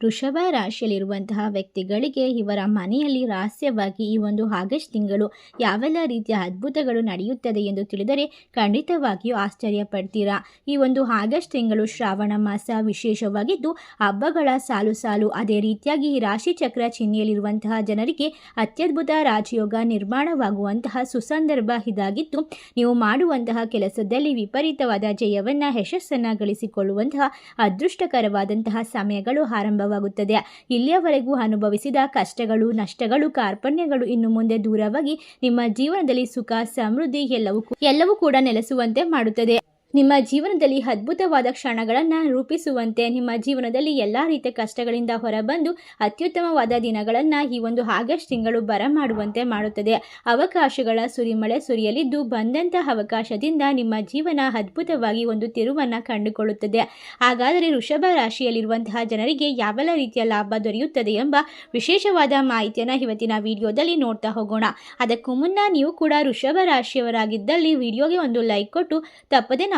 ವೃಷಭ ರಾಶಿಯಲ್ಲಿರುವಂತಹ ವ್ಯಕ್ತಿಗಳಿಗೆ ಇವರ ಮನೆಯಲ್ಲಿ ರಹಸ್ಯವಾಗಿ ಈ ಒಂದು ಆಗಸ್ಟ್ ತಿಂಗಳು ಯಾವೆಲ್ಲ ರೀತಿಯ ಅದ್ಭುತಗಳು ನಡೆಯುತ್ತದೆ ಎಂದು ತಿಳಿದರೆ ಖಂಡಿತವಾಗಿಯೂ ಆಶ್ಚರ್ಯ ಪಡ್ತೀರಾ ಈ ಒಂದು ಆಗಸ್ಟ್ ತಿಂಗಳು ಶ್ರಾವಣ ಮಾಸ ವಿಶೇಷವಾಗಿದ್ದು, ಹಬ್ಬಗಳ ಸಾಲು ಸಾಲು ಅದೇ ರೀತಿಯಾಗಿ ಈ ರಾಶಿ ಚಕ್ರ ಚಿಹ್ನೆಯಲ್ಲಿರುವಂತಹ ಜನರಿಗೆ ಅತ್ಯದ್ಭುತ ರಾಜಯೋಗ ನಿರ್ಮಾಣವಾಗುವಂತಹ ಸುಸಂದರ್ಭ ಇದಾಗಿದ್ದು, ನೀವು ಮಾಡುವಂತಹ ಕೆಲಸದಲ್ಲಿ ವಿಪರೀತವಾದ ಜಯವನ್ನು ಯಶಸ್ಸನ್ನು ಗಳಿಸಿಕೊಳ್ಳುವಂತಹ ಅದೃಷ್ಟಕರವಾದಂತಹ ಸಮಯಗಳು ಆರಂಭವಾಗುತ್ತದೆ ಇಲ್ಲಿಯವರೆಗೂ ಅನುಭವಿಸಿದ ಕಷ್ಟಗಳು, ನಷ್ಟಗಳು, ಕಾರ್ಪಣ್ಯಗಳು ಇನ್ನು ಮುಂದೆ ದೂರವಾಗಿ ನಿಮ್ಮ ಜೀವನದಲ್ಲಿ ಸುಖ, ಸಮೃದ್ಧಿ ಎಲ್ಲವೂ ಎಲ್ಲವೂ ಕೂಡ ನೆಲೆಸುವಂತೆ ಮಾಡುತ್ತದೆ. ನಿಮ್ಮ ಜೀವನದಲ್ಲಿ ಅದ್ಭುತವಾದ ಕ್ಷಣಗಳನ್ನು ರೂಪಿಸುವಂತೆ ನಿಮ್ಮ ಜೀವನದಲ್ಲಿ ಎಲ್ಲ ರೀತಿಯ ಕಷ್ಟಗಳಿಂದ ಹೊರಬಂದು ಅತ್ಯುತ್ತಮವಾದ ದಿನಗಳನ್ನು ಈ ಒಂದು ಆಗಸ್ಟ್ ತಿಂಗಳು ಬರಮಾಡುವಂತೆ ಮಾಡುತ್ತದೆ. ಅವಕಾಶಗಳ ಸುರಿಮಳೆ ಸುರಿಯಲಿದ್ದು ಬಂದಂತಹ ಅವಕಾಶದಿಂದ ನಿಮ್ಮ ಜೀವನ ಅದ್ಭುತವಾಗಿ ಒಂದು ತಿರುವನ್ನು ಕಂಡುಕೊಳ್ಳುತ್ತದೆ. ಹಾಗಾದರೆ ವೃಷಭ ರಾಶಿಯಲ್ಲಿರುವಂತಹ ಜನರಿಗೆ ಯಾವೆಲ್ಲ ರೀತಿಯ ಲಾಭ ದೊರೆಯುತ್ತದೆ ಎಂಬ ವಿಶೇಷವಾದ ಮಾಹಿತಿಯನ್ನು ಇವತ್ತಿನ ವಿಡಿಯೋದಲ್ಲಿ ನೋಡ್ತಾ ಹೋಗೋಣ. ಅದಕ್ಕೂ ಮುನ್ನ ನೀವು ಕೂಡ ವೃಷಭ ರಾಶಿಯವರಾಗಿದ್ದಲ್ಲಿ ವಿಡಿಯೋಗೆ ಒಂದು ಲೈಕ್ ಕೊಟ್ಟು ತಪ್ಪದೆ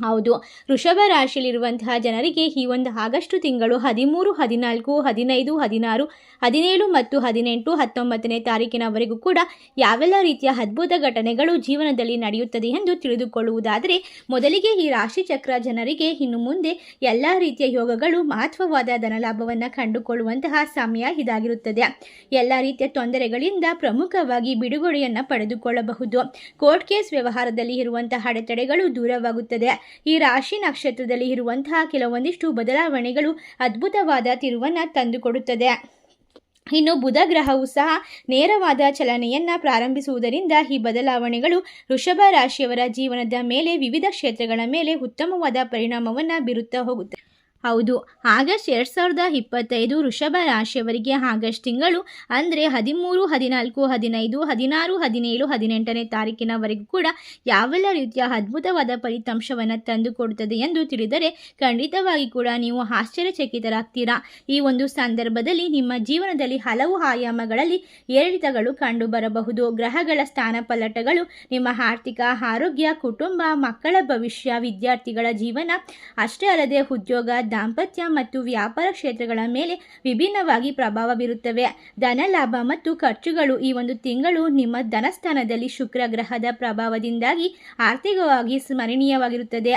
ಹೌದು. ವೃಷಭ ರಾಶಿಯಲ್ಲಿರುವಂತಹ ಜನರಿಗೆ ಈ ಒಂದು ಆಗಸ್ಟ್ ತಿಂಗಳು ಹದಿಮೂರು, ಹದಿನಾಲ್ಕು, ಹದಿನೈದು, ಹದಿನಾರು, ಹದಿನೇಳು ಮತ್ತು ಹದಿನೆಂಟು, ಹತ್ತೊಂಬತ್ತನೇ ತಾರೀಕಿನವರೆಗೂ ಕೂಡ ಯಾವೆಲ್ಲ ರೀತಿಯ ಅದ್ಭುತ ಘಟನೆಗಳು ಜೀವನದಲ್ಲಿ ನಡೆಯುತ್ತದೆ ಎಂದು ತಿಳಿದುಕೊಳ್ಳುವುದಾದರೆ, ಮೊದಲಿಗೆ ಈ ರಾಶಿ ಚಕ್ರ ಜನರಿಗೆ ಇನ್ನು ಮುಂದೆ ಎಲ್ಲ ರೀತಿಯ ಯೋಗಗಳು ಮಹತ್ವವಾದ ಧನಲಾಭವನ್ನು ಕಂಡುಕೊಳ್ಳುವಂತಹ ಸಮಯ ಇದಾಗಿರುತ್ತದೆ. ಎಲ್ಲ ರೀತಿಯ ತೊಂದರೆಗಳಿಂದ ಪ್ರಮುಖವಾಗಿ ಬಿಡುಗಡೆಯನ್ನು ಪಡೆದುಕೊಳ್ಳಬಹುದು. ಕೋರ್ಟ್ ಕೇಸ್ ವ್ಯವಹಾರದಲ್ಲಿ ಇರುವಂತಹ ಅಡೆತಡೆಗಳು ದೂರವಾಗುತ್ತದೆ. ಈ ರಾಶಿ ನಕ್ಷತ್ರದಲ್ಲಿ ಇರುವಂತಹ ಕೆಲವೊಂದಿಷ್ಟು ಬದಲಾವಣೆಗಳು ಅದ್ಭುತವಾದ ತಿರುವನ್ನು ತಂದುಕೊಡುತ್ತದೆ. ಇನ್ನು ಬುಧ ಗ್ರಹವು ಸಹ ನೇರವಾದ ಚಲನೆಯನ್ನು ಪ್ರಾರಂಭಿಸುವುದರಿಂದ ಈ ಬದಲಾವಣೆಗಳು ವೃಷಭ ರಾಶಿಯವರ ಜೀವನದ ಮೇಲೆ ವಿವಿಧ ಕ್ಷೇತ್ರಗಳ ಮೇಲೆ ಉತ್ತಮವಾದ ಪರಿಣಾಮವನ್ನು ಬೀರುತ್ತಾ ಹೋಗುತ್ತೆ. ಹೌದು. ಆಗಸ್ಟ್ ಎರಡು ಸಾವಿರದ ಇಪ್ಪತ್ತೈದು ವೃಷಭ ರಾಶಿಯವರಿಗೆ ಆಗಸ್ಟ್ ತಿಂಗಳು ಅಂದರೆ ಹದಿಮೂರು, ಹದಿನಾಲ್ಕು, ಹದಿನೈದು, ಹದಿನಾರು, ಹದಿನೇಳು, ಹದಿನೆಂಟನೇ ತಾರೀಕಿನವರೆಗೂ ಕೂಡ ಯಾವೆಲ್ಲ ರೀತಿಯ ಅದ್ಭುತವಾದ ಫಲಿತಾಂಶವನ್ನು ತಂದುಕೊಡುತ್ತದೆ ಎಂದು ತಿಳಿದರೆ ಖಂಡಿತವಾಗಿ ಕೂಡ ನೀವು ಆಶ್ಚರ್ಯಚಕಿತರಾಗ್ತೀರಾ. ಈ ಒಂದು ಸಂದರ್ಭದಲ್ಲಿ ನಿಮ್ಮ ಜೀವನದಲ್ಲಿ ಹಲವು ಆಯಾಮಗಳಲ್ಲಿ ಏರಿಳಿತಗಳು ಕಂಡುಬರಬಹುದು. ಗ್ರಹಗಳ ಸ್ಥಾನ ಪಲ್ಲಟಗಳು, ನಿಮ್ಮ ಆರ್ಥಿಕ, ಆರೋಗ್ಯ, ಕುಟುಂಬ, ಮಕ್ಕಳ ಭವಿಷ್ಯ, ವಿದ್ಯಾರ್ಥಿಗಳ ಜೀವನ, ಅಷ್ಟೇ ಅಲ್ಲದೆ ಉದ್ಯೋಗ ದಾಂಪತ್ಯ ಮತ್ತು ವ್ಯಾಪಾರ ಕ್ಷೇತ್ರಗಳ ಮೇಲೆ ವಿಭಿನ್ನವಾಗಿ ಪ್ರಭಾವ ಬೀರುತ್ತವೆ. ಧನ ಲಾಭ ಮತ್ತು ಖರ್ಚುಗಳು ಈ ಒಂದು ತಿಂಗಳು ನಿಮ್ಮ ಧನಸ್ಥಾನದಲ್ಲಿ ಶುಕ್ರ ಗ್ರಹದ ಪ್ರಭಾವದಿಂದಾಗಿ ಆರ್ಥಿಕವಾಗಿ ಸ್ಮರಣೀಯವಾಗಿರುತ್ತದೆ.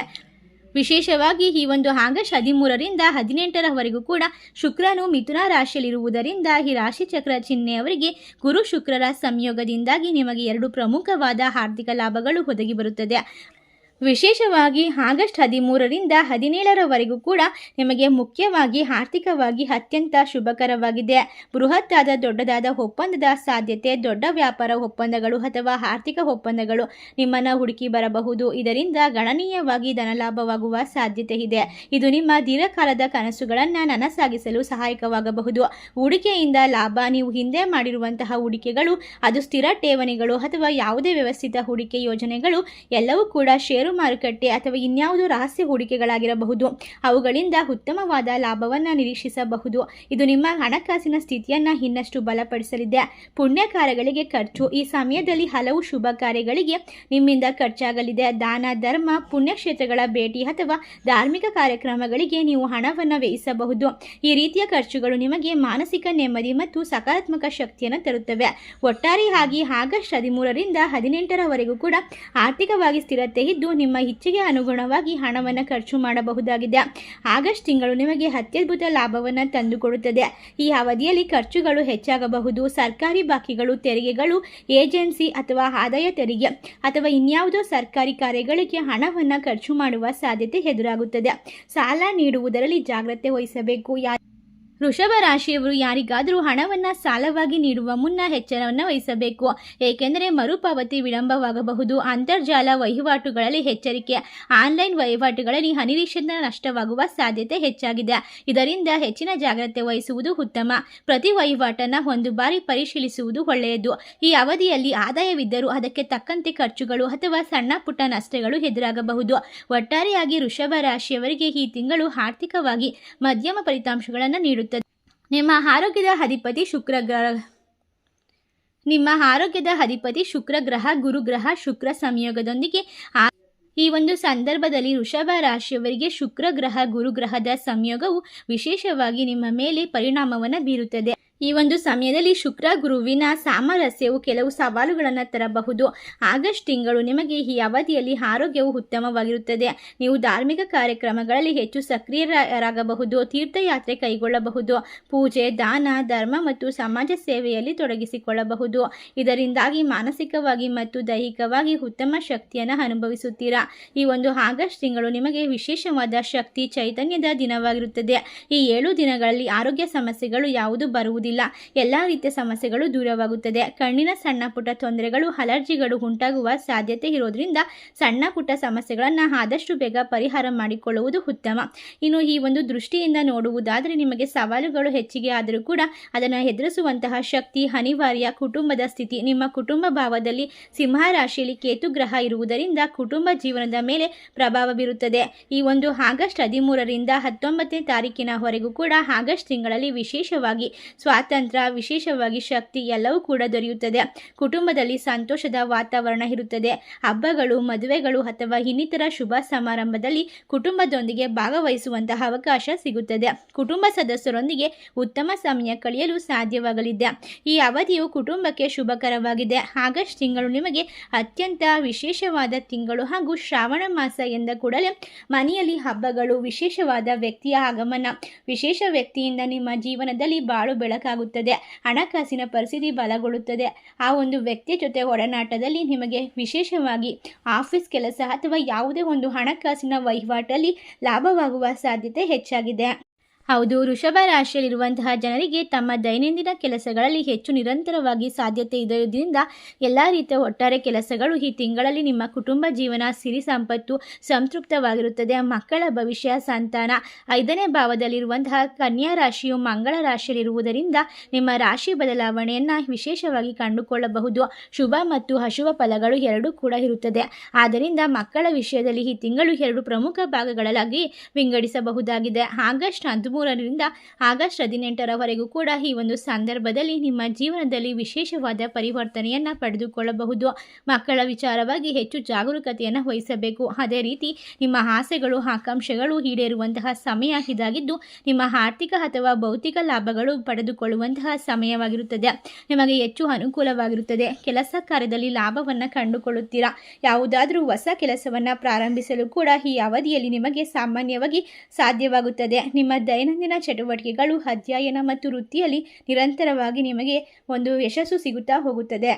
ವಿಶೇಷವಾಗಿ ಈ ಒಂದು ಆಗಸ್ಟ್ ಹದಿಮೂರರಿಂದ ಹದಿನೆಂಟರವರೆಗೂ ಕೂಡ ಶುಕ್ರನು ಮಿಥುನ ರಾಶಿಯಲ್ಲಿರುವುದರಿಂದ ಈ ರಾಶಿ ಚಕ್ರ ಚಿಹ್ನೆಯವರಿಗೆ ಗುರು ಶುಕ್ರರ ಸಂಯೋಗದಿಂದಾಗಿ ನಿಮಗೆ ಎರಡು ಪ್ರಮುಖವಾದ ಆರ್ಥಿಕ ಲಾಭಗಳು ಒದಗಿ ಬರುತ್ತದೆ. ವಿಶೇಷವಾಗಿ ಆಗಸ್ಟ್ ಹದಿಮೂರರಿಂದ ಹದಿನೇಳರವರೆಗೂ ಕೂಡ ನಿಮಗೆ ಮುಖ್ಯವಾಗಿ ಆರ್ಥಿಕವಾಗಿ ಅತ್ಯಂತ ಶುಭಕರವಾಗಿದೆ. ಬೃಹತ್ತಾದ ದೊಡ್ಡದಾದ ಒಪ್ಪಂದದ ಸಾಧ್ಯತೆ, ದೊಡ್ಡ ವ್ಯಾಪಾರ ಒಪ್ಪಂದಗಳು ಅಥವಾ ಆರ್ಥಿಕ ಒಪ್ಪಂದಗಳು ನಿಮ್ಮನ್ನು ಹುಡುಕಿ ಬರಬಹುದು. ಇದರಿಂದ ಗಣನೀಯವಾಗಿ ಧನಲಾಭವಾಗುವ ಸಾಧ್ಯತೆ ಇದೆ. ಇದು ನಿಮ್ಮ ದೀರ್ಘಕಾಲದ ಕನಸುಗಳನ್ನು ನನಸಾಗಿಸಲು ಸಹಾಯಕವಾಗಬಹುದು. ಹೂಡಿಕೆಯಿಂದ ಲಾಭ, ನೀವು ಹಿಂದೆ ಮಾಡಿರುವಂತಹ ಹೂಡಿಕೆಗಳು, ಅದು ಸ್ಥಿರ ಠೇವಣಿಗಳು ಅಥವಾ ಯಾವುದೇ ವ್ಯವಸ್ಥಿತ ಹೂಡಿಕೆ ಯೋಜನೆಗಳು, ಎಲ್ಲವೂ ಕೂಡ ಷೇರು ಮಾರುಕಟ್ಟೆ ಅಥವಾ ಇನ್ಯಾವುದೋ ರಹಸ್ಯ ಹೂಡಿಕೆಗಳಾಗಿರಬಹುದು. ಅವುಗಳಿಂದ ಉತ್ತಮವಾದ ಲಾಭವನ್ನು ನಿರೀಕ್ಷಿಸಬಹುದು. ಇದು ನಿಮ್ಮ ಹಣಕಾಸಿನ ಸ್ಥಿತಿಯನ್ನು ಇನ್ನಷ್ಟು ಬಲಪಡಿಸಲಿದೆ. ಪುಣ್ಯ ಕಾರ್ಯಗಳಿಗೆ ಖರ್ಚು. ಈ ಸಮಯದಲ್ಲಿ ಹಲವು ಶುಭ ಕಾರ್ಯಗಳಿಗೆ ನಿಮ್ಮಿಂದ ಖರ್ಚಾಗಲಿದೆ. ದಾನ, ಧರ್ಮ, ಪುಣ್ಯಕ್ಷೇತ್ರಗಳ ಭೇಟಿ ಅಥವಾ ಧಾರ್ಮಿಕ ಕಾರ್ಯಕ್ರಮಗಳಿಗೆ ನೀವು ಹಣವನ್ನು ವ್ಯಯಿಸಬಹುದು. ಈ ರೀತಿಯ ಖರ್ಚುಗಳು ನಿಮಗೆ ಮಾನಸಿಕ ನೆಮ್ಮದಿ ಮತ್ತು ಸಕಾರಾತ್ಮಕ ಶಕ್ತಿಯನ್ನು ತರುತ್ತವೆ. ಒಟ್ಟಾರೆಯಾಗಿ ಆಗಸ್ಟ್ ಹದಿಮೂರರಿಂದ ಹದಿನೆಂಟರವರೆಗೂ ಕೂಡ ಆರ್ಥಿಕವಾಗಿ ಸ್ಥಿರತೆ ಇದ್ದು ನಿಮ್ಮ ಇಚ್ಛೆಗೆ ಅನುಗುಣವಾಗಿ ಹಣವನ್ನು ಖರ್ಚು ಮಾಡಬಹುದಾಗಿದೆ. ಆಗಸ್ಟ್ ತಿಂಗಳು ನಿಮಗೆ ಅತ್ಯದ್ಭುತ ಲಾಭವನ್ನು ತಂದುಕೊಡುತ್ತದೆ. ಈ ಅವಧಿಯಲ್ಲಿ ಖರ್ಚುಗಳು ಹೆಚ್ಚಾಗಬಹುದು. ಸರ್ಕಾರಿ ಬಾಕಿಗಳು, ತೆರಿಗೆಗಳು, ಏಜೆನ್ಸಿ ಅಥವಾ ಆದಾಯ ತೆರಿಗೆ ಅಥವಾ ಇನ್ಯಾವುದೋ ಸರ್ಕಾರಿ ಕಾರ್ಯಗಳಿಗೆ ಹಣವನ್ನು ಖರ್ಚು ಮಾಡುವ ಸಾಧ್ಯತೆ ಎದುರಾಗುತ್ತದೆ. ಸಾಲ ನೀಡುವುದರಲ್ಲಿ ಜಾಗ್ರತೆ ವಹಿಸಬೇಕು. ಯಾ ವೃಷಭ ರಾಶಿಯವರು ಯಾರಿಗಾದರೂ ಹಣವನ್ನು ಸಾಲವಾಗಿ ನೀಡುವ ಮುನ್ನ ಎಚ್ಚರವನ್ನು ವಹಿಸಬೇಕು. ಏಕೆಂದರೆ ಮರುಪಾವತಿ ವಿಳಂಬವಾಗಬಹುದು. ಅಂತರ್ಜಾಲ ವಹಿವಾಟುಗಳಲ್ಲಿ ಎಚ್ಚರಿಕೆ, ಆನ್ಲೈನ್ ವಹಿವಾಟುಗಳಲ್ಲಿ ಅನಿರೀಕ್ಷಿತ ನಷ್ಟವಾಗುವ ಸಾಧ್ಯತೆ ಹೆಚ್ಚಾಗಿದೆ. ಇದರಿಂದ ಹೆಚ್ಚಿನ ಜಾಗ್ರತೆ ವಹಿಸುವುದು ಉತ್ತಮ. ಪ್ರತಿ ವಹಿವಾಟನ್ನು ಒಂದು ಬಾರಿ ಪರಿಶೀಲಿಸುವುದು ಒಳ್ಳೆಯದು. ಈ ಅವಧಿಯಲ್ಲಿ ಆದಾಯವಿದ್ದರೂ ಅದಕ್ಕೆ ತಕ್ಕಂತೆ ಖರ್ಚುಗಳು ಅಥವಾ ಸಣ್ಣ ಪುಟ್ಟ ನಷ್ಟಗಳು ಎದುರಾಗಬಹುದು. ಒಟ್ಟಾರೆಯಾಗಿ ವೃಷಭ ರಾಶಿಯವರಿಗೆ ಈ ತಿಂಗಳು ಆರ್ಥಿಕವಾಗಿ ಮಧ್ಯಮ ಫಲಿತಾಂಶಗಳನ್ನು ನೀಡುತ್ತದೆ ನಿಮ್ಮ ಆರೋಗ್ಯದ ಅಧಿಪತಿ ಶುಕ್ರ ಗ್ರಹ. ನಿಮ್ಮ ಆರೋಗ್ಯದ ಅಧಿಪತಿ ಶುಕ್ರ ಗ್ರಹ ಗುರುಗ್ರಹ ಶುಕ್ರ ಸಂಯೋಗದೊಂದಿಗೆ ಈ ಒಂದು ಸಂದರ್ಭದಲ್ಲಿ ವೃಷಭ ರಾಶಿಯವರಿಗೆ ಶುಕ್ರ ಗ್ರಹ ಗುರುಗ್ರಹದ ಸಂಯೋಗವು ವಿಶೇಷವಾಗಿ ನಿಮ್ಮ ಮೇಲೆ ಪರಿಣಾಮವನ್ನು ಬೀರುತ್ತದೆ. ಈ ಒಂದು ಸಮಯದಲ್ಲಿ ಶುಕ್ರ, ಗುರುವಿನ ಸಾಮರಸ್ಯವು ಕೆಲವು ಸವಾಲುಗಳನ್ನು ತರಬಹುದು. ಆಗಸ್ಟ್ ತಿಂಗಳು ನಿಮಗೆ ಈ ಅವಧಿಯಲ್ಲಿ ಆರೋಗ್ಯವು ಉತ್ತಮವಾಗಿರುತ್ತದೆ. ನೀವು ಧಾರ್ಮಿಕ ಕಾರ್ಯಕ್ರಮಗಳಲ್ಲಿ ಹೆಚ್ಚು ಸಕ್ರಿಯರಾಗಬಹುದು, ತೀರ್ಥಯಾತ್ರೆ ಕೈಗೊಳ್ಳಬಹುದು, ಪೂಜೆ, ದಾನ, ಧರ್ಮ ಮತ್ತು ಸಮಾಜ ಸೇವೆಯಲ್ಲಿ ತೊಡಗಿಸಿಕೊಳ್ಳಬಹುದು. ಇದರಿಂದಾಗಿ ಮಾನಸಿಕವಾಗಿ ಮತ್ತು ದೈಹಿಕವಾಗಿ ಉತ್ತಮ ಶಕ್ತಿಯನ್ನು ಅನುಭವಿಸುತ್ತೀರಾ? ಈ ಒಂದು ಆಗಸ್ಟ್ ತಿಂಗಳು ನಿಮಗೆ ವಿಶೇಷವಾದ ಶಕ್ತಿ, ಚೈತನ್ಯದ ದಿನವಾಗಿರುತ್ತದೆ. ಈ ಏಳು ದಿನಗಳಲ್ಲಿ ಆರೋಗ್ಯ ಸಮಸ್ಯೆಗಳು ಯಾವುದು ಬರುವುದಿಲ್ಲ. ಎಲ್ಲ ರೀತಿಯ ಸಮಸ್ಯೆಗಳು ದೂರವಾಗುತ್ತದೆ. ಕಣ್ಣಿನ ಸಣ್ಣ ಪುಟ್ಟ ತೊಂದರೆಗಳು, ಅಲರ್ಜಿಗಳು ಉಂಟಾಗುವ ಸಾಧ್ಯತೆ ಇರೋದ್ರಿಂದ ಸಣ್ಣ ಪುಟ್ಟ ಸಮಸ್ಯೆಗಳನ್ನು ಆದಷ್ಟು ಬೇಗ ಪರಿಹಾರ ಮಾಡಿಕೊಳ್ಳುವುದು ಉತ್ತಮ. ಇನ್ನು ಈ ಒಂದು ದೃಷ್ಟಿಯಿಂದ ನೋಡುವುದಾದರೆ ನಿಮಗೆ ಸವಾಲುಗಳು ಹೆಚ್ಚಿಗೆ ಆದರೂ ಕೂಡ ಅದನ್ನು ಎದುರಿಸುವಂತಹ ಶಕ್ತಿ, ಅನಿವಾರ್ಯ ಕುಟುಂಬದ ಸ್ಥಿತಿ, ನಿಮ್ಮ ಕುಟುಂಬ ಭಾವದಲ್ಲಿ ಸಿಂಹ ರಾಶಿಯಲ್ಲಿ ಕೇತು ಗ್ರಹ ಇರುವುದರಿಂದ ಕುಟುಂಬ ಜೀವನದ ಮೇಲೆ ಪ್ರಭಾವ ಬೀರುತ್ತದೆ. ಈ ಒಂದು ಆಗಸ್ಟ್ ಹದಿಮೂರರಿಂದ ಹತ್ತೊಂಬತ್ತನೇ ತಾರೀಕಿನವರೆಗೂ ಕೂಡ ಆಗಸ್ಟ್ ತಿಂಗಳಲ್ಲಿ ವಿಶೇಷವಾಗಿ ಸ್ವಾತಂತ್ರ್ಯ, ವಿಶೇಷವಾಗಿ ಶಕ್ತಿ ಎಲ್ಲವೂ ಕೂಡ ದೊರೆಯುತ್ತದೆ. ಕುಟುಂಬದಲ್ಲಿ ಸಂತೋಷದ ವಾತಾವರಣ ಇರುತ್ತದೆ. ಹಬ್ಬಗಳು, ಮದುವೆಗಳು ಅಥವಾ ಇನ್ನಿತರ ಶುಭ ಸಮಾರಂಭದಲ್ಲಿ ಕುಟುಂಬದೊಂದಿಗೆ ಭಾಗವಹಿಸುವಂತಹ ಅವಕಾಶ ಸಿಗುತ್ತದೆ. ಕುಟುಂಬ ಸದಸ್ಯರೊಂದಿಗೆ ಉತ್ತಮ ಸಮಯ ಕಳೆಯಲು ಸಾಧ್ಯವಾಗಲಿದೆ. ಈ ಅವಧಿಯು ಕುಟುಂಬಕ್ಕೆ ಶುಭಕರವಾಗಿದೆ. ಆಗಸ್ಟ್ ತಿಂಗಳು ನಿಮಗೆ ಅತ್ಯಂತ ವಿಶೇಷವಾದ ತಿಂಗಳು ಹಾಗೂ ಶ್ರಾವಣ ಮಾಸ ಎಂದ ಕೂಡಲೇ ಮನೆಯಲ್ಲಿ ಹಬ್ಬಗಳು ವಿಶೇಷವಾದ ವ್ಯಕ್ತಿಯ ಆಗಮನ. ವಿಶೇಷ ವ್ಯಕ್ತಿಯಿಂದ ನಿಮ್ಮ ಜೀವನದಲ್ಲಿ ಬಾಳು ಬೆಳಕಾಗುತ್ತದೆ ಹಣಕಾಸಿನ ಪರಿಸ್ಥಿತಿ ಬಲಗೊಳ್ಳುತ್ತದೆ. ಆ ಒಂದು ವ್ಯಕ್ತಿಯ ಜೊತೆ ಒಡನಾಟದಲ್ಲಿ ನಿಮಗೆ ವಿಶೇಷವಾಗಿ ಆಫೀಸ್ ಕೆಲಸ ಅಥವಾ ಯಾವುದೇ ಒಂದು ಹಣಕಾಸಿನ ವಹಿವಾಟಲ್ಲಿ ಲಾಭವಾಗುವ ಸಾಧ್ಯತೆ ಹೆಚ್ಚಾಗಿದೆ. ಹೌದು, ವೃಷಭ ರಾಶಿಯಲ್ಲಿರುವಂತಹ ಜನರಿಗೆ ತಮ್ಮ ದೈನಂದಿನ ಕೆಲಸಗಳಲ್ಲಿ ಹೆಚ್ಚು ನಿರಂತರವಾಗಿ ಸಾಧ್ಯತೆ ಇರುವುದರಿಂದ ಎಲ್ಲ ರೀತಿಯ ಒಟ್ಟಾರೆ ಕೆಲಸಗಳು ಈ ತಿಂಗಳಲ್ಲಿ ನಿಮ್ಮ ಕುಟುಂಬ ಜೀವನ, ಸಿರಿ ಸಂಪತ್ತು ಸಂತೃಪ್ತವಾಗಿರುತ್ತದೆ. ಮಕ್ಕಳ ಭವಿಷ್ಯ, ಸಂತಾನ. ಐದನೇ ಭಾವದಲ್ಲಿರುವಂತಹ ಕನ್ಯಾ ರಾಶಿಯು ಮಂಗಳ ರಾಶಿಯಲ್ಲಿರುವುದರಿಂದ ನಿಮ್ಮ ರಾಶಿ ಬದಲಾವಣೆಯನ್ನು ವಿಶೇಷವಾಗಿ ಕಂಡುಕೊಳ್ಳಬಹುದು. ಶುಭ ಮತ್ತು ಅಶುಭ ಫಲಗಳು ಎರಡೂ ಕೂಡ ಇರುತ್ತದೆ. ಆದ್ದರಿಂದ ಮಕ್ಕಳ ವಿಷಯದಲ್ಲಿ ಈ ತಿಂಗಳು ಎರಡು ಪ್ರಮುಖ ಭಾಗಗಳಾಗಿ ವಿಂಗಡಿಸಬಹುದಾಗಿದೆ. ಆಗಸ್ಟ್ ಹದಿಮೂರರಿಂದ ಆಗಸ್ಟ್ ಹದಿನೆಂಟರವರೆಗೂ ಕೂಡ ಈ ಒಂದು ಸಂದರ್ಭದಲ್ಲಿ ನಿಮ್ಮ ಜೀವನದಲ್ಲಿ ವಿಶೇಷವಾದ ಪರಿವರ್ತನೆಯನ್ನು ಪಡೆದುಕೊಳ್ಳಬಹುದು. ಮಕ್ಕಳ ವಿಚಾರವಾಗಿ ಹೆಚ್ಚು ಜಾಗರೂಕತೆಯನ್ನು ವಹಿಸಬೇಕು. ಅದೇ ರೀತಿ ನಿಮ್ಮ ಆಸೆಗಳು, ಆಕಾಂಕ್ಷೆಗಳು ಈಡೇರುವಂತಹ ಸಮಯ ಇದಾಗಿದ್ದು, ನಿಮ್ಮ ಆರ್ಥಿಕ ಅಥವಾ ಭೌತಿಕ ಲಾಭಗಳು ಪಡೆದುಕೊಳ್ಳುವಂತಹ ಸಮಯವಾಗಿರುತ್ತದೆ. ನಿಮಗೆ ಹೆಚ್ಚು ಅನುಕೂಲವಾಗಿರುತ್ತದೆ. ಕೆಲಸ ಕಾರ್ಯದಲ್ಲಿ ಲಾಭವನ್ನು ಕಂಡುಕೊಳ್ಳುತ್ತೀರಾ? ಯಾವುದಾದರೂ ಹೊಸ ಕೆಲಸವನ್ನು ಪ್ರಾರಂಭಿಸಲು ಕೂಡ ಈ ಅವಧಿಯಲ್ಲಿ ನಿಮಗೆ ಸಾಮಾನ್ಯವಾಗಿ ಸಾಧ್ಯವಾಗುತ್ತದೆ. ನಿಮ್ಮ ದೈನಂದಿನ ಚಟುವಟಿಕೆಗಳು ಅಧ್ಯಯನ ಮತ್ತು ವೃತ್ತಿಯಲ್ಲಿ ನಿರಂತರವಾಗಿ ನಿಮಗೆ ಒಂದು ಯಶಸ್ಸು ಸಿಗುತ್ತಾ ಹೋಗುತ್ತದೆ.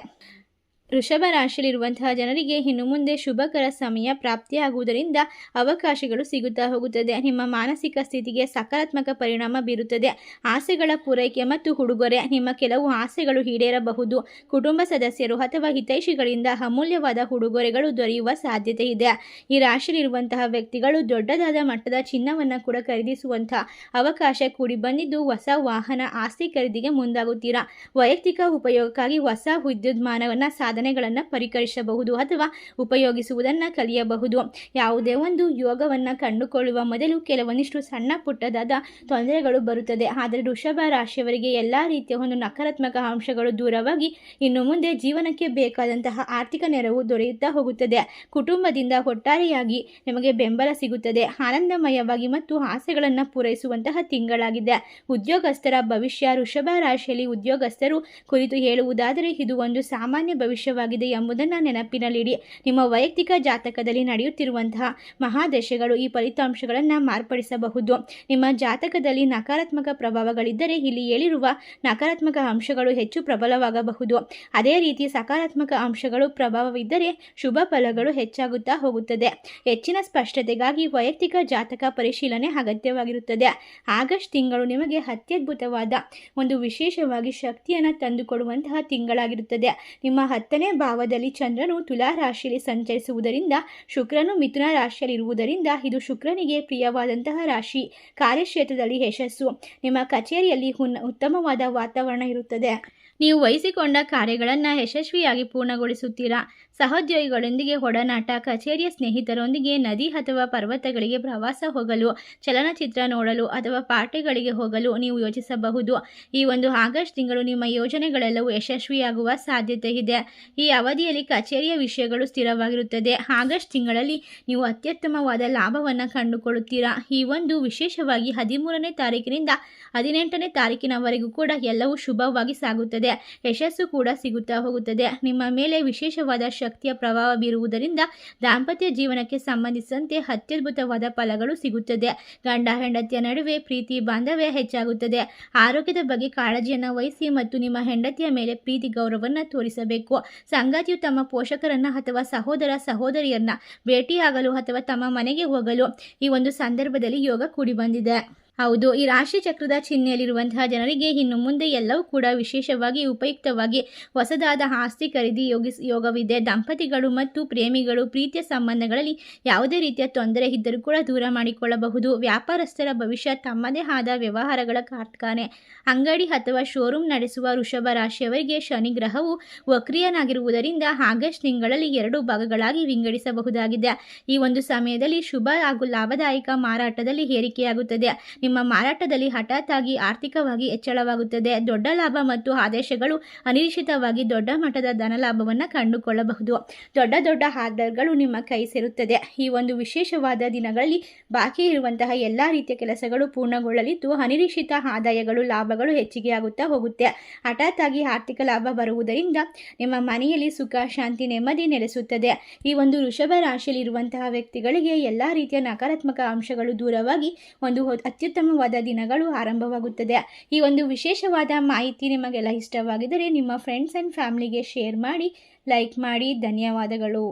ವೃಷಭ ರಾಶಿಯಲ್ಲಿರುವಂತಹ ಜನರಿಗೆ ಇನ್ನು ಮುಂದೆ ಶುಭಕರ ಸಮಯ ಪ್ರಾಪ್ತಿಯಾಗುವುದರಿಂದ ಅವಕಾಶಗಳು ಸಿಗುತ್ತಾ ಹೋಗುತ್ತದೆ. ನಿಮ್ಮ ಮಾನಸಿಕ ಸ್ಥಿತಿಗೆ ಸಕಾರಾತ್ಮಕ ಪರಿಣಾಮ ಬೀರುತ್ತದೆ. ಆಸೆಗಳ ಪೂರೈಕೆ ಮತ್ತು ಉಡುಗೊರೆ, ನಿಮ್ಮ ಕೆಲವು ಆಸೆಗಳು ಈಡೇರಬಹುದು. ಕುಟುಂಬ ಸದಸ್ಯರು ಅಥವಾ ಹಿತೈಷಿಗಳಿಂದ ಅಮೂಲ್ಯವಾದ ಉಡುಗೊರೆಗಳು ದೊರೆಯುವ ಸಾಧ್ಯತೆ ಇದೆ. ಈ ರಾಶಿಯಲ್ಲಿರುವಂತಹ ವ್ಯಕ್ತಿಗಳು ದೊಡ್ಡದಾದ ಮಟ್ಟದ ಚಿನ್ನವನ್ನು ಕೂಡ ಖರೀದಿಸುವಂತಹ ಅವಕಾಶ ಕೂಡಿ ಬಂದಿದ್ದು, ಹೊಸ ವಾಹನ, ಆಸ್ತಿ ಖರೀದಿಗೆ ಮುಂದಾಗುತ್ತೀರಾ? ವೈಯಕ್ತಿಕ ಉಪಯೋಗಕ್ಕಾಗಿ ಹೊಸ ವಿದ್ಯುನ್ಮಾನವನ್ನು ಸಾಧನೆಗಳನ್ನು ಪರಿಕರಿಸಬಹುದು ಅಥವಾ ಉಪಯೋಗಿಸುವುದನ್ನು ಕಲಿಯಬಹುದು. ಯಾವುದೇ ಒಂದು ಯೋಗವನ್ನು ಕಂಡುಕೊಳ್ಳುವ ಮೊದಲು ಕೆಲವೊಂದಿಷ್ಟು ಸಣ್ಣ ಪುಟ್ಟದಾದ ತೊಂದರೆಗಳು ಬರುತ್ತದೆ. ಆದರೆ ವೃಷಭ ರಾಶಿಯವರಿಗೆ ಎಲ್ಲ ರೀತಿಯ ಒಂದು ನಕಾರಾತ್ಮಕ ಅಂಶಗಳು ದೂರವಾಗಿ ಇನ್ನು ಮುಂದೆ ಜೀವನಕ್ಕೆ ಬೇಕಾದಂತಹ ಆರ್ಥಿಕ ನೆರವು ದೊರೆಯುತ್ತಾ ಹೋಗುತ್ತದೆ. ಕುಟುಂಬದಿಂದ ಒಟ್ಟಾರೆಯಾಗಿ ನಿಮಗೆ ಬೆಂಬಲ ಸಿಗುತ್ತದೆ. ಆನಂದಮಯವಾಗಿ ಮತ್ತು ಆಸೆಗಳನ್ನು ಪೂರೈಸುವಂತಹ ತಿಂಗಳಾಗಿದೆ. ಉದ್ಯೋಗಸ್ಥರ ಭವಿಷ್ಯ ವೃಷಭ ರಾಶಿಯಲ್ಲಿ ಉದ್ಯೋಗಸ್ಥರು ಕುರಿತು ಹೇಳುವುದಾದರೆ ಇದು ಒಂದು ಸಾಮಾನ್ಯ ಭವಿಷ್ಯವಾಗಿದೆ ಎಂಬುದನ್ನು ನೆನಪಿನಲ್ಲಿಡಿ. ನಿಮ್ಮ ವೈಯಕ್ತಿಕ ಜಾತಕದಲ್ಲಿ ನಡೆಯುತ್ತಿರುವಂತಹ ಮಹಾದಶೆಗಳು ಈ ಫಲಿತಾಂಶಗಳನ್ನು ಮಾರ್ಪಡಿಸಬಹುದು. ನಿಮ್ಮ ಜಾತಕದಲ್ಲಿ ನಕಾರಾತ್ಮಕ ಪ್ರಭಾವಗಳಿದ್ದರೆ ಇಲ್ಲಿ ಹೇಳಿರುವ ನಕಾರಾತ್ಮಕ ಅಂಶಗಳು ಹೆಚ್ಚು ಪ್ರಬಲವಾಗಬಹುದು. ಅದೇ ರೀತಿ ಸಕಾರಾತ್ಮಕ ಅಂಶಗಳು ಪ್ರಭಾವವಿದ್ದರೆ ಶುಭ ಫಲಗಳು ಹೆಚ್ಚಾಗುತ್ತಾ ಹೋಗುತ್ತದೆ. ಹೆಚ್ಚಿನ ಸ್ಪಷ್ಟತೆಗಾಗಿ ವೈಯಕ್ತಿಕ ಜಾತಕ ಪರಿಶೀಲನೆ ಅಗತ್ಯವಾಗಿರುತ್ತದೆ. ಆಗಸ್ಟ್ ತಿಂಗಳು ನಿಮಗೆ ಅತ್ಯದ್ಭುತವಾದ ಒಂದು ವಿಶೇಷವಾಗಿ ಶಕ್ತಿಯನ್ನು ತಂದುಕೊಡುವಂತಹ ತಿಂಗಳಾಗಿರುತ್ತದೆ. ನಿಮ್ಮ ಹತ್ತನೇ ಭಾವದಲ್ಲಿ ಚಂದ್ರನು ತುಲಾ ರಾಶಿಯಲ್ಲಿ ಸಂಚರಿಸುವುದರಿಂದ, ಶುಕ್ರನು ಮಿಥುನ ರಾಶಿಯಲ್ಲಿರುವುದರಿಂದ ಇದು ಶುಕ್ರನಿಗೆ ಪ್ರಿಯವಾದಂತಹ ರಾಶಿ. ಕಾರ್ಯಕ್ಷೇತ್ರದಲ್ಲಿ ಯಶಸ್ಸು. ನಿಮ್ಮ ಕಚೇರಿಯಲ್ಲಿ ಉತ್ತಮವಾದ ವಾತಾವರಣ ಇರುತ್ತದೆ. ನೀವು ವಹಿಸಿಕೊಂಡ ಕಾರ್ಯಗಳನ್ನು ಯಶಸ್ವಿಯಾಗಿ ಪೂರ್ಣಗೊಳಿಸುತ್ತೀರಾ? ಸಹೋದ್ಯೋಗಿಗಳೊಂದಿಗೆ ಒಡನಾಟ, ಕಚೇರಿಯ ಸ್ನೇಹಿತರೊಂದಿಗೆ ನದಿ ಅಥವಾ ಪರ್ವತಗಳಿಗೆ ಪ್ರವಾಸ ಹೋಗಲು, ಚಲನಚಿತ್ರ ನೋಡಲು ಅಥವಾ ಪಾರ್ಟಿಗಳಿಗೆ ಹೋಗಲು ನೀವು ಯೋಚಿಸಬಹುದು. ಈ ಒಂದು ಆಗಸ್ಟ್ ತಿಂಗಳು ನಿಮ್ಮ ಯೋಜನೆಗಳೆಲ್ಲವೂ ಯಶಸ್ವಿಯಾಗುವ ಸಾಧ್ಯತೆ ಇದೆ. ಈ ಅವಧಿಯಲ್ಲಿ ಕಚೇರಿಯ ವಿಷಯಗಳು ಸ್ಥಿರವಾಗಿರುತ್ತದೆ. ಆಗಸ್ಟ್ ತಿಂಗಳಲ್ಲಿ ನೀವು ಅತ್ಯುತ್ತಮವಾದ ಲಾಭವನ್ನು ಕಂಡುಕೊಳ್ಳುತ್ತೀರಾ? ಈ ಒಂದು ವಿಶೇಷವಾಗಿ ಹದಿಮೂರನೇ ತಾರೀಕಿನಿಂದ ಹದಿನೆಂಟನೇ ತಾರೀಕಿನವರೆಗೂ ಕೂಡ ಎಲ್ಲವೂ ಶುಭವಾಗಿ ಸಾಗುತ್ತದೆ. ಯಶಸ್ಸು ಕೂಡ ಸಿಗುತ್ತಾ ಹೋಗುತ್ತದೆ. ನಿಮ್ಮ ಮೇಲೆ ವಿಶೇಷವಾದ ಶಕ್ತಿಯ ಪ್ರಭಾವ ಬೀರುವುದರಿಂದ ದಾಂಪತ್ಯ ಜೀವನಕ್ಕೆ ಸಂಬಂಧಿಸಿದಂತೆ ಅತ್ಯದ್ಭುತವಾದ ಫಲಗಳು ಸಿಗುತ್ತದೆ. ಗಂಡ ಹೆಂಡತಿಯ ನಡುವೆ ಪ್ರೀತಿ ಬಾಂಧವ್ಯ ಹೆಚ್ಚಾಗುತ್ತದೆ. ಆರೋಗ್ಯದ ಬಗ್ಗೆ ಕಾಳಜಿಯನ್ನು ವಹಿಸಿ ಮತ್ತು ನಿಮ್ಮ ಹೆಂಡತಿಯ ಮೇಲೆ ಪ್ರೀತಿ ಗೌರವವನ್ನು ತೋರಿಸಬೇಕು. ಸಂಗಾತಿಯು ತಮ್ಮ ಪೋಷಕರನ್ನ ಅಥವಾ ಸಹೋದರ ಸಹೋದರಿಯರನ್ನ ಭೇಟಿಯಾಗಲು ಅಥವಾ ತಮ್ಮ ಮನೆಗೆ ಹೋಗಲು ಈ ಒಂದು ಸಂದರ್ಭದಲ್ಲಿ ಯೋಗ ಕೂಡಿ ಬಂದಿದೆ. ಹೌದು, ಈ ರಾಶಿ ಚಕ್ರದ ಚಿಹ್ನೆಯಲ್ಲಿರುವಂತಹ ಜನರಿಗೆ ಇನ್ನು ಮುಂದೆ ಎಲ್ಲವೂ ಕೂಡ ವಿಶೇಷವಾಗಿ ಉಪಯುಕ್ತವಾಗಿ ಹೊಸದಾದ ಆಸ್ತಿ ಖರೀದಿ ಯೋಗಿಸ್, ಯೋಗವಿದೆ. ದಂಪತಿಗಳು ಮತ್ತು ಪ್ರೇಮಿಗಳು ಪ್ರೀತಿಯ ಸಂಬಂಧಗಳಲ್ಲಿ ಯಾವುದೇ ರೀತಿಯ ತೊಂದರೆ ಇದ್ದರೂ ಕೂಡ ದೂರ ಮಾಡಿಕೊಳ್ಳಬಹುದು. ವ್ಯಾಪಾರಸ್ಥರ ಭವಿಷ್ಯ ತಮ್ಮದೇ ಆದ ವ್ಯವಹಾರಗಳ ಕಾರ್ಖಾನೆ ಅಂಗಡಿ ಅಥವಾ ಶೋರೂಮ್ ನಡೆಸುವ ವೃಷಭ ರಾಶಿಯವರಿಗೆ ಶನಿ ಗ್ರಹವು ವಕ್ರಿಯನಾಗಿರುವುದರಿಂದ ಆಗಸ್ಟ್ ತಿಂಗಳಲ್ಲಿ ಎರಡು ಭಾಗಗಳಾಗಿ ವಿಂಗಡಿಸಬಹುದಾಗಿದೆ. ಈ ಒಂದು ಸಮಯದಲ್ಲಿ ಶುಭ ಹಾಗೂ ಲಾಭದಾಯಕ ಮಾರಾಟದಲ್ಲಿ ಏರಿಕೆಯಾಗುತ್ತದೆ. ನಿಮ್ಮ ಮಾರಾಟದಲ್ಲಿ ಹಠಾತ್ ಆರ್ಥಿಕವಾಗಿ ಹೆಚ್ಚಳವಾಗುತ್ತದೆ. ದೊಡ್ಡ ಲಾಭ ಮತ್ತು ಆದೇಶಗಳು ಅನಿರೀಕ್ಷಿತವಾಗಿ ದೊಡ್ಡ ಮಟ್ಟದ ಧನಲಾಭವನ್ನು ಕಂಡುಕೊಳ್ಳಬಹುದು. ದೊಡ್ಡ ದೊಡ್ಡ ಆರ್ಡರ್ಗಳು ನಿಮ್ಮ ಕೈ ಸೇರುತ್ತದೆ. ಈ ಒಂದು ವಿಶೇಷವಾದ ದಿನಗಳಲ್ಲಿ ಬಾಕಿ ಇರುವಂತಹ ಎಲ್ಲ ರೀತಿಯ ಕೆಲಸಗಳು ಪೂರ್ಣಗೊಳ್ಳಲಿದ್ದು, ಅನಿರೀಕ್ಷಿತ ಆದಾಯಗಳು, ಲಾಭಗಳು ಹೆಚ್ಚಿಗೆ ಆಗುತ್ತಾ ಹೋಗುತ್ತೆ. ಹಠಾತ್ ಆರ್ಥಿಕ ಲಾಭ ಬರುವುದರಿಂದ ನಿಮ್ಮ ಮನೆಯಲ್ಲಿ ಸುಖ, ಶಾಂತಿ, ನೆಮ್ಮದಿ ನೆಲೆಸುತ್ತದೆ. ಈ ಒಂದು ವೃಷಭ ರಾಶಿಯಲ್ಲಿರುವಂತಹ ವ್ಯಕ್ತಿಗಳಿಗೆ ಎಲ್ಲ ರೀತಿಯ ನಕಾರಾತ್ಮಕ ಅಂಶಗಳು ದೂರವಾಗಿ ಒಂದು ಅತ್ಯುತ್ತಮವಾದ ದಿನಗಳು ಆರಂಭವಾಗುತ್ತದೆ. ಈ ಒಂದು ವಿಶೇಷವಾದ ಮಾಹಿತಿ ನಿಮಗೆಲ್ಲ ಇಷ್ಟವಾಗಿದ್ದರೆ ನಿಮ್ಮ ಫ್ರೆಂಡ್ಸ್ ಆ್ಯಂಡ್ ಫ್ಯಾಮಿಲಿಗೆ ಶೇರ್ ಮಾಡಿ ಲೈಕ್ ಮಾಡಿ. ಧನ್ಯವಾದಗಳು.